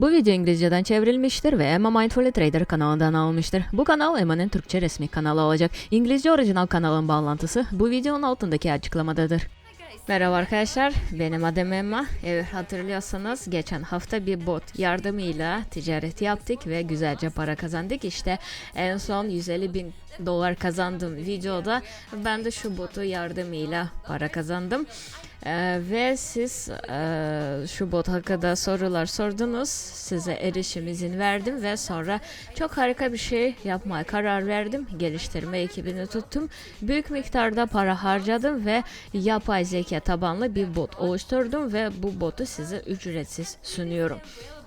Bu video İngilizceden çevrilmiştir ve Emma Mindful Trader kanalından alınmıştır. Bu kanal Emma'nın Türkçe resmi kanalı olacak. İngilizce orijinal kanalın bağlantısı bu videonun altındaki açıklamadadır. Merhaba arkadaşlar, benim adım Emma. Eğer hatırlıyorsanız geçen hafta bir bot yardımıyla ticaret yaptık ve güzelce para kazandık. İşte en son 150 bin dolar kazandığım videoda ben de şu botu yardımıyla para kazandım. Ee, ve siz e, şu bot hakkında sorular sordunuz. Size erişim izin verdim ve sonra çok harika bir şey yapmaya karar verdim. Geliştirme ekibini tuttum. Büyük miktarda para harcadım ve yapay zeka tabanlı bir bot oluşturdum ve bu botu size ücretsiz sunuyorum.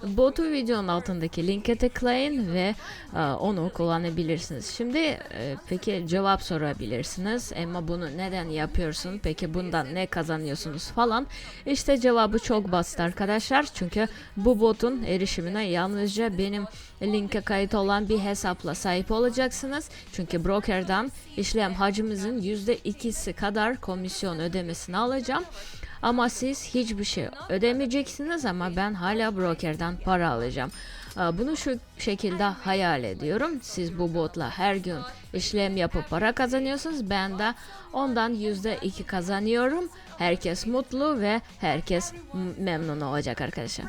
Botu videonun altındaki linke tıklayın ve e, onu kullanabilirsiniz. Şimdi e, peki cevap sorabilirsiniz. Ama bunu neden yapıyorsun? Peki bundan ne kazanıyorsunuz falan. İşte cevabı çok basit arkadaşlar. Çünkü bu botun erişimine yalnızca benim linke kayıt olan bir hesapla sahip olacaksınız. Çünkü brokerdan işlem hacimizin %2'si kadar komisyon ödemesini alacağım. Ama siz hiçbir şey ödemeyeceksiniz ama ben hala brokerden para alacağım. Aa, Bunu şu şekilde hayal ediyorum. Siz bu botla her gün işlem yapıp para kazanıyorsunuz. Ben de ondan %2 kazanıyorum. Herkes mutlu ve herkes memnun olacak arkadaşlar.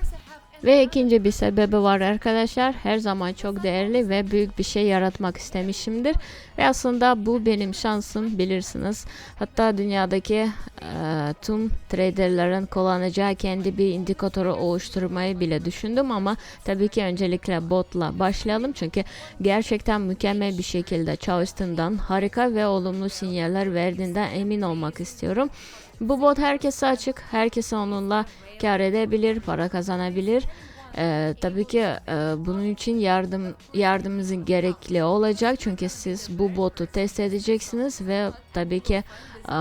Ve ikinci bir sebebi var arkadaşlar. Her zaman çok değerli ve büyük bir şey yaratmak istemişimdir. Ve aslında bu benim şansım bilirsiniz. Hatta dünyadaki e, tüm traderların kullanacağı kendi bir indikatörü oluşturmayı bile düşündüm ama tabii ki öncelikle botla başlayalım. Çünkü gerçekten mükemmel bir şekilde çalıştığından harika ve olumlu sinyaller verdiğinden emin olmak istiyorum. Bu bot herkese açık. Herkes onunla kar edebilir, para kazanabilir. Ee, tabii ki e, bunun için yardım yardımınızın gerekli olacak çünkü siz bu botu test edeceksiniz ve tabii ki e,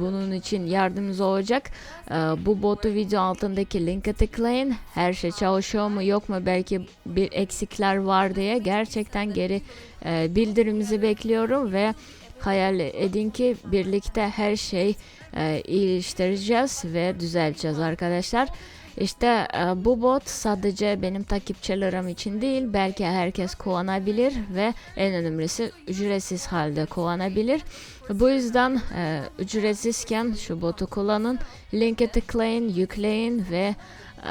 bunun için yardımınız olacak. E, bu botu video altındaki linke tıklayın. Her şey çalışıyor mu yok mu belki bir eksikler var diye gerçekten geri e, bildirimizi bekliyorum ve hayal edin ki birlikte her şey e, iyileştireceğiz ve düzelteceğiz arkadaşlar. İşte e, bu bot sadece benim takipçilerim için değil belki herkes kullanabilir ve en önemlisi ücretsiz halde kullanabilir. Bu yüzden e, ücretsizken şu botu kullanın. Linke tıklayın, yükleyin ve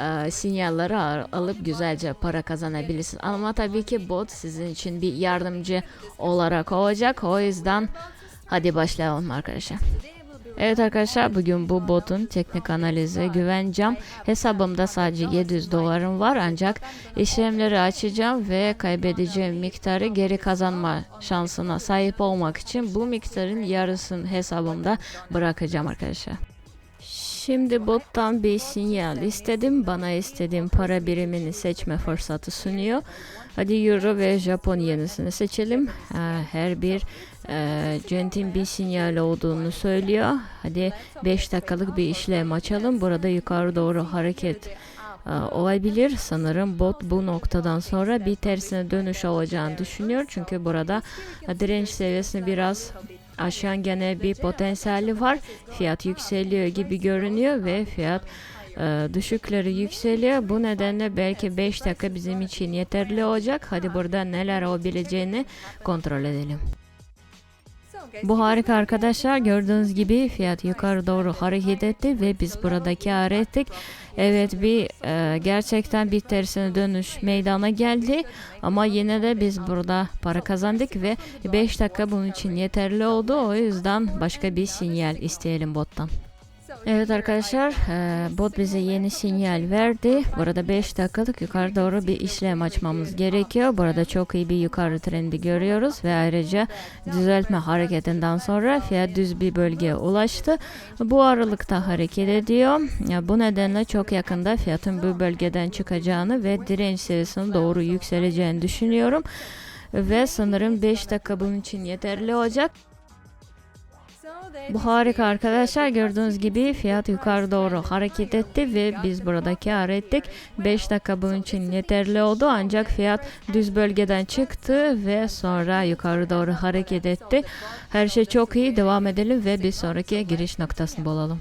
e, sinyalleri al- alıp güzelce para kazanabilirsiniz. Ama tabii ki bot sizin için bir yardımcı olarak olacak. O yüzden hadi başlayalım arkadaşlar. Evet arkadaşlar bugün bu botun teknik analize güveneceğim. Hesabımda sadece 700 dolarım var ancak işlemleri açacağım ve kaybedeceğim miktarı geri kazanma şansına sahip olmak için bu miktarın yarısını hesabımda bırakacağım arkadaşlar. Şimdi bottan bir sinyal istedim. Bana istediğim para birimini seçme fırsatı sunuyor. Hadi Euro ve Japon yenisini seçelim. Ee, Her bir e, centin bir sinyal olduğunu söylüyor. Hadi 5 dakikalık bir işlem açalım. Burada yukarı doğru hareket e, olabilir. Sanırım bot bu noktadan sonra bir tersine dönüş olacağını düşünüyor. Çünkü burada direnç seviyesini biraz aşan gene bir potansiyeli var. Fiyat yükseliyor gibi görünüyor ve fiyat e, düşükleri yükseliyor. Bu nedenle belki 5 dakika bizim için yeterli olacak. Hadi burada neler olabileceğini kontrol edelim. Bu harika arkadaşlar. Gördüğünüz gibi fiyat yukarı doğru hareket etti ve biz burada kar ettik. Evet bir e, gerçekten bir tersine dönüş meydana geldi. Ama yine de biz burada para kazandık ve 5 dakika bunun için yeterli oldu. O yüzden başka bir sinyal isteyelim bottan. Evet arkadaşlar e, bot bize yeni sinyal verdi. Burada 5 dakikalık yukarı doğru bir işlem açmamız gerekiyor. Burada çok iyi bir yukarı trendi görüyoruz ve ayrıca düzeltme hareketinden sonra fiyat düz bir bölgeye ulaştı. Bu aralıkta hareket ediyor. Bu nedenle çok yakında fiyatın bu bölgeden çıkacağını ve direnç seviyesine doğru yükseleceğini düşünüyorum. Ve sanırım 5 dakika bunun için yeterli olacak. Bu harika arkadaşlar gördüğünüz gibi fiyat yukarı doğru hareket etti ve biz burada kar ettik. 5 dakika bunun için yeterli oldu ancak fiyat düz bölgeden çıktı ve sonra yukarı doğru hareket etti. Her şey çok iyi devam edelim ve bir sonraki giriş noktasını bulalım.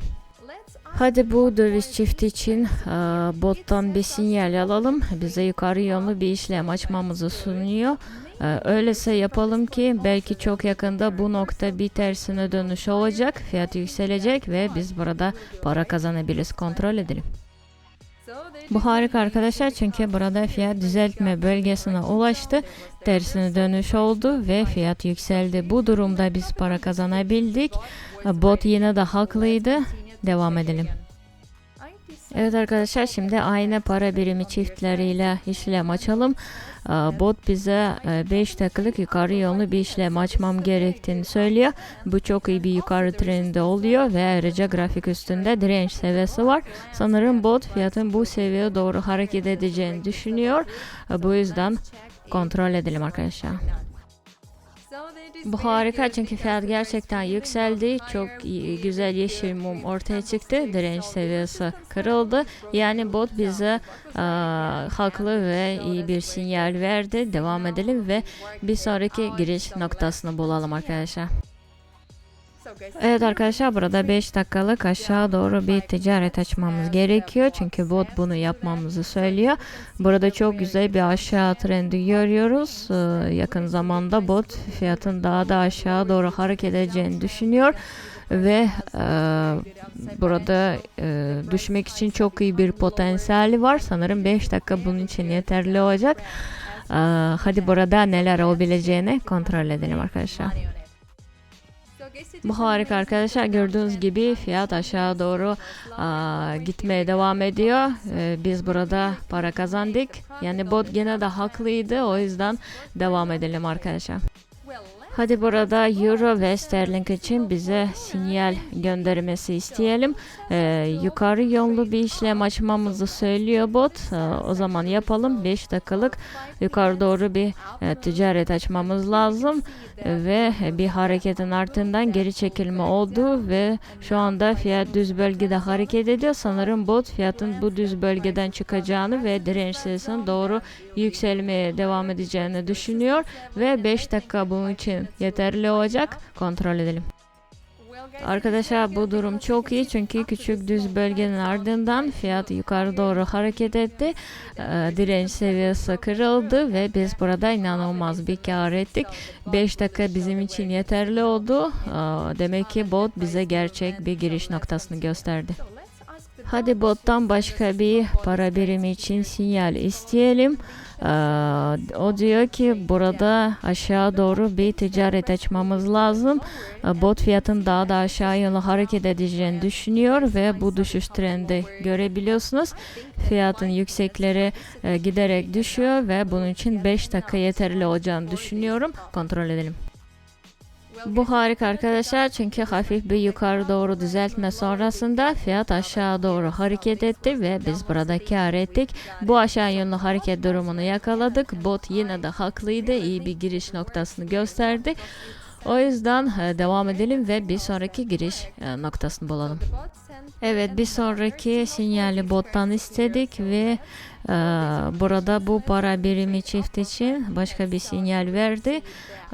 Hadi bu döviz çifti için e, bottan bir sinyal alalım. Bize yukarı yönlü bir işlem açmamızı sunuyor. E, öyleyse yapalım ki belki çok yakında bu nokta bir tersine dönüş olacak. Fiyat yükselecek ve biz burada para kazanabiliriz. Kontrol edelim. Bu harika arkadaşlar çünkü burada fiyat düzeltme bölgesine ulaştı. Tersine dönüş oldu ve fiyat yükseldi. Bu durumda biz para kazanabildik. Bot yine de haklıydı. Devam edelim. Evet arkadaşlar şimdi aynı para birimi çiftleriyle işlem açalım. Ee, Bot bize 5 dakikalık yukarı yönlü bir işlem açmam gerektiğini söylüyor. Bu çok iyi bir yukarı trendi oluyor ve ayrıca grafik üstünde direnç seviyesi var. Sanırım bot fiyatın bu seviyeye doğru hareket edeceğini düşünüyor. Ee, Bu yüzden kontrol edelim arkadaşlar. Bu harika çünkü fiyat gerçekten yükseldi. Çok güzel yeşil mum ortaya çıktı. Direnç seviyesi kırıldı. Yani bot bize eee, haklı ve iyi bir sinyal verdi. Devam edelim ve bir sonraki giriş noktasını bulalım arkadaşlar. Evet arkadaşlar burada 5 dakikalık aşağı doğru bir ticaret açmamız gerekiyor. Çünkü bot bunu yapmamızı söylüyor. Burada çok güzel bir aşağı trendi görüyoruz. Ee, yakın zamanda bot fiyatın daha da aşağı doğru hareket edeceğini düşünüyor. Ve e, burada e, düşmek için çok iyi bir potansiyeli var. Sanırım 5 dakika bunun için yeterli olacak. Ee, hadi burada neler olabileceğini kontrol edelim arkadaşlar. Bu harika arkadaşlar gördüğünüz gibi fiyat aşağı doğru aa, gitmeye devam ediyor. Ee, biz burada para kazandık. Yani bot gene de haklıydı o yüzden devam edelim arkadaşlar. Hadi burada Euro ve Sterling için bize sinyal göndermesi isteyelim. Ee, yukarı yönlü bir işlem açmamızı söylüyor bot. Ee, o zaman yapalım. 5 dakikalık yukarı doğru bir e, ticaret açmamız lazım. Ee, ve bir hareketin ardından geri çekilme oldu ve şu anda fiyat düz bölgede hareket ediyor. Sanırım bot fiyatın bu düz bölgeden çıkacağını ve direnç seviyesine doğru yükselmeye devam edeceğini düşünüyor ve 5 dakika bunun için yeterli olacak. Kontrol edelim. Arkadaşlar bu durum çok iyi çünkü küçük düz bölgenin ardından fiyat yukarı doğru hareket etti. Ee, direnç seviyesi kırıldı ve biz burada inanılmaz bir kar ettik. 5 dakika bizim için yeterli oldu. Ee, demek ki bot bize gerçek bir giriş noktasını gösterdi. Hadi bottan başka bir para birimi için sinyal isteyelim. Ee, o diyor ki burada aşağı doğru bir ticaret açmamız lazım. Ee, bot fiyatın daha da aşağı yönlü hareket edeceğini düşünüyor ve bu düşüş trendi görebiliyorsunuz. Fiyatın yüksekleri e, giderek düşüyor ve bunun için 5 dakika yeterli olacağını düşünüyorum. Kontrol edelim. Bu harika arkadaşlar çünkü hafif bir yukarı doğru düzeltme sonrasında fiyat aşağı doğru hareket etti ve biz burada kar ettik. Bu aşağı yönlü hareket durumunu yakaladık. Bot yine de haklıydı. iyi bir giriş noktasını gösterdi. O yüzden e, devam edelim ve bir sonraki giriş e, noktasını bulalım. Evet bir sonraki sinyali bottan istedik ve e, burada bu para birimi çift için başka bir sinyal verdi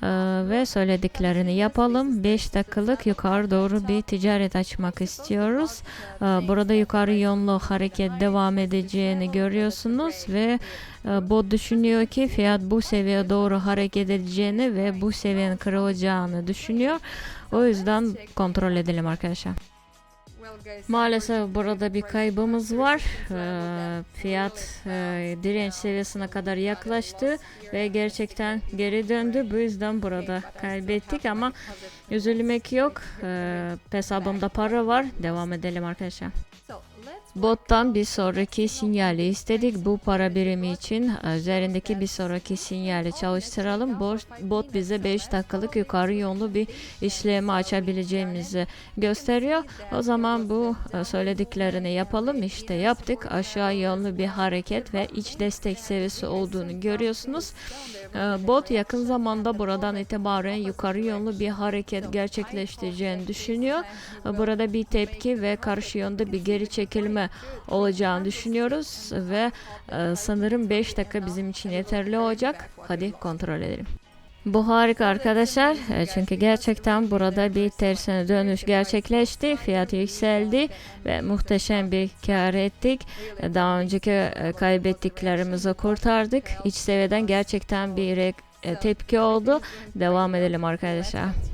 E, ve söylediklerini yapalım. 5 dakikalık yukarı doğru bir ticaret açmak istiyoruz. E, burada yukarı yönlü hareket devam edeceğini görüyorsunuz ve e, bot düşünüyor ki fiyat bu seviyeye doğru hareket edeceğini ve bu seviyenin kırılacağını düşünüyor. O yüzden kontrol edelim arkadaşlar. Maalesef burada bir kaybımız var. Ee, fiyat e, direnç seviyesine kadar yaklaştı ve gerçekten geri döndü. Bu yüzden burada kaybettik ama üzülmek yok. Ee, hesabımda para var. Devam edelim arkadaşlar. Bottan bir sonraki sinyali istedik. Bu para birimi için üzerindeki bir sonraki sinyali çalıştıralım. Bot, bot bize 5 dakikalık yukarı yönlü bir işlemi açabileceğimizi gösteriyor. O zaman bu e, söylediklerini yapalım. İşte yaptık. Aşağı yönlü bir hareket ve iç destek seviyesi olduğunu görüyorsunuz. E, Bot yakın zamanda buradan itibaren yukarı yönlü bir hareket gerçekleştireceğini düşünüyor. E, Burada bir tepki ve karşı yönde bir geri çekilme olacağını düşünüyoruz ve e, sanırım 5 dakika bizim için yeterli olacak. Hadi kontrol edelim. Bu harika arkadaşlar E, çünkü gerçekten burada bir tersine dönüş gerçekleşti. Fiyat yükseldi ve muhteşem bir kar ettik. E, Daha önceki kaybettiklerimizi kurtardık. İç seviyeden gerçekten bir tepki oldu. Devam edelim arkadaşlar.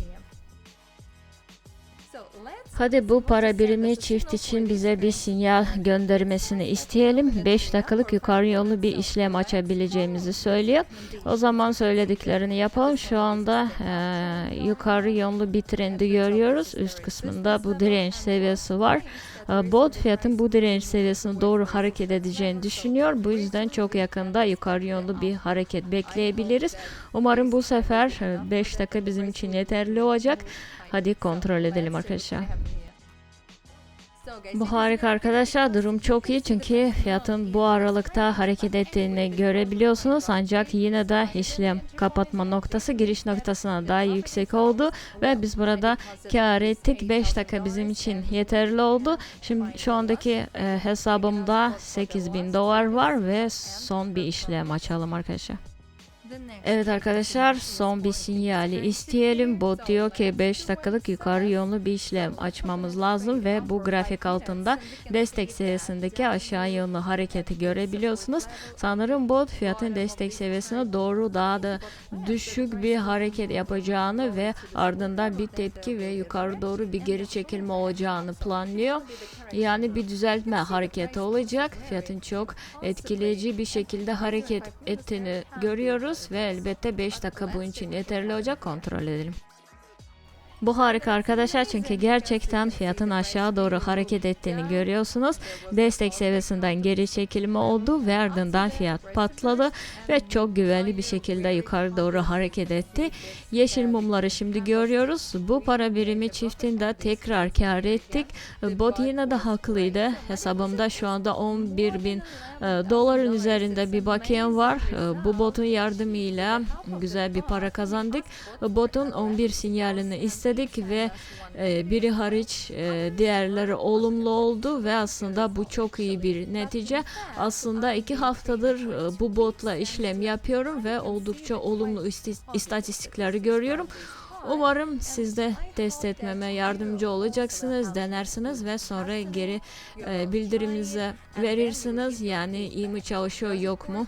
Hadi bu para birimi çift için bize bir sinyal göndermesini isteyelim. 5 dakikalık yukarı yollu bir işlem açabileceğimizi söylüyor. O zaman söylediklerini yapalım. Şu anda e, yukarı yönlü bir trendi görüyoruz. Üst kısmında bu direnç seviyesi var. E, bot fiyatın bu direnç seviyesine doğru hareket edeceğini düşünüyor. Bu yüzden çok yakında yukarı yönlü bir hareket bekleyebiliriz. Umarım bu sefer 5 dakika bizim için yeterli olacak. Hadi kontrol edelim arkadaşlar. Bu harika arkadaşlar. Durum çok iyi çünkü fiyatın bu aralıkta hareket ettiğini görebiliyorsunuz. Ancak yine de işlem kapatma noktası giriş noktasına daha yüksek oldu ve biz burada kar ettik. 5 dakika bizim için yeterli oldu. Şimdi şu andaki e, hesabımda 8000 dolar var ve son bir işlem açalım arkadaşlar. Evet arkadaşlar son bir sinyali isteyelim. Bot diyor ki 5 dakikalık yukarı yönlü bir işlem açmamız lazım ve bu grafik altında destek seviyesindeki aşağı yönlü hareketi görebiliyorsunuz. Sanırım bot fiyatın destek seviyesine doğru daha da düşük bir hareket yapacağını ve ardından bir tepki ve yukarı doğru bir geri çekilme olacağını planlıyor. Yani bir düzeltme hareketi olacak. Fiyatın çok etkileyici bir şekilde hareket ettiğini görüyoruz ve elbette 5 dakika bunun için yeterli olacak kontrol edelim. Bu harika arkadaşlar çünkü gerçekten fiyatın aşağı doğru hareket ettiğini görüyorsunuz. Destek seviyesinden geri çekilme oldu ve ardından fiyat patladı ve çok güvenli bir şekilde yukarı doğru hareket etti. Yeşil mumları şimdi görüyoruz. Bu para birimi çiftinde tekrar kar ettik. Bot yine de haklıydı. Hesabımda şu anda 11 bin e, doların üzerinde bir bakiyem var. E, Bu botun yardımıyla güzel bir para kazandık. Botun 11 sinyalini istedik ve e, biri hariç e, diğerleri olumlu oldu ve aslında bu çok iyi bir netice. Aslında iki haftadır e, bu botla işlem yapıyorum ve oldukça olumlu isti- istatistikleri görüyorum. Umarım siz de test etmeme yardımcı olacaksınız, denersiniz ve sonra geri e, bildiriminizi verirsiniz. Yani iyi mi çalışıyor yok mu?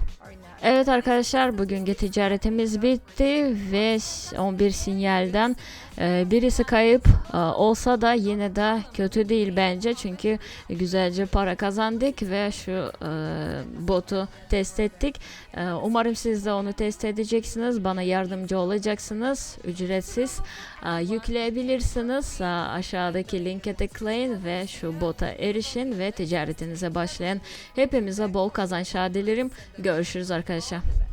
Evet arkadaşlar bugünkü ticaretimiz bitti ve 11 sinyalden e, birisi kayıp e, olsa da yine de kötü değil bence çünkü güzelce para kazandık ve şu e, botu test ettik. E, umarım siz de onu test edeceksiniz. Bana yardımcı olacaksınız. Ücretsiz e, yükleyebilirsiniz. Aşağıdaki linke tıklayın ve şu bota erişin ve ticaretinize başlayın. Hepimize bol kazançlar dilerim. Görüşürüz arkadaşlar.